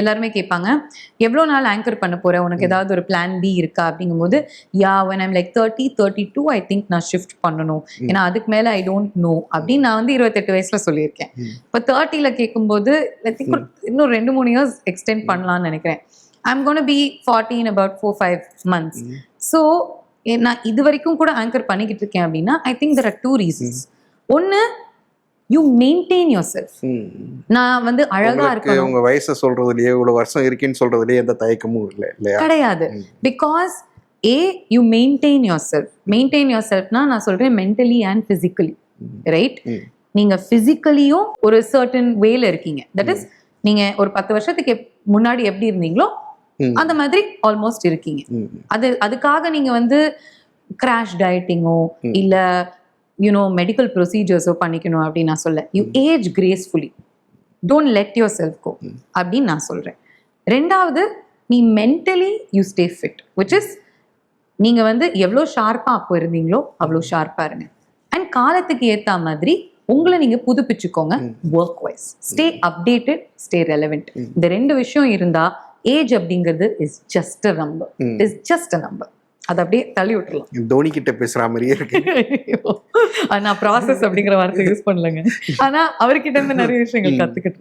எல்லாருமே கேட்பாங்க எவ்வளோ நாள் ஆங்கர் பண்ண போற? உனக்கு ஏதாவது ஒரு பிளான் பி இருக்கா? அப்படிங்கும்போது ya when I'm like thirty thirty two I think நான் ஷிஃப்ட் பண்ணணும். ஏன்னா அதுக்கு மேல ஐ டோன்ட் நோ அப்படின்னு நான் வந்து இருபத்தெட்டு வயசுல சொல்லியிருக்கேன். இப்போ தேர்ட்டில கேட்கும்போது ஐ திங்க் இன்னும் ரெண்டு மூணு இயர்ஸ் எக்ஸ்டெண்ட் பண்ணலாம்னு நினைக்கிறேன். I'm gonna be forty in about four five months so நான் இது வரைக்கும் கூட ஆங்கர் பண்ணிக்கிட்டு இருக்கேன் அப்படின்னா I think there are two reasons ஒன்று யூ மெயின்டைன் யோர் செல்ஃப் நான் வந்து அழகா இருக்கணும். உங்க வயசை சொல்றதுலயே இவ்வளவு வருஷம் இருக்கேன்னு சொல்றதுலயே எந்த தயக்கமும் இல்லை இல்லையா? கிடையாது. Because a you maintain yourself maintain your செல்ஃப்னா நான் சொல்றேன் மென்டலி அண்ட் பிசிக்கலி ரைட். நீங்க பிசிக்கலியும் ஒரு சர்டன் வேல இருக்கீங்க. தட் இஸ் நீங்க ஒரு பத்து வருஷத்துக்கு முன்னாடி எப்படி இருந்தீங்களோ. அந்த மாதிரி ஆல்மோஸ்ட் இருக்கீங்க. அது அதுக்காக நீங்க வந்து கிராஷ் டயட்டிங்கோ. இல்ல யூனோ மெடிக்கல் ப்ரொசீஜர்ஸோ பண்ணிக்கணும் அப்படின்னு நான் சொல்ல. You age gracefully don't let yourself go. அப்படின்னு நான் சொல்றேன். ரெண்டாவது நீ mentally you stay fit which is நீங்க வந்து எவ்வளோ ஷார்ப்பா அப்போ இருந்தீங்களோ அவ்வளோ ஷார்ப்பா இருங்க. அண்ட் காலத்துக்கு ஏத்த மாதிரி உங்களை நீங்க புதுப்பிச்சுக்கோங்க. Work wise stay updated stay relevant. இந்த ரெண்டு விஷயம் இருந்தா ஏஜ் அப்படிங்கிறது is just a number. Is just a number அதை அப்படியே தள்ளி விட்டுறலாம் தோனி கிட்ட பேசுற மாதிரியே இருக்கு. ஆனா ப்ராசஸ் அப்படிங்கிற வார்த்தை யூஸ் பண்ணலங்க ஆனா அவர்கிட்ட இருந்து நிறைய விஷயங்கள். கத்துக்கிட்டு.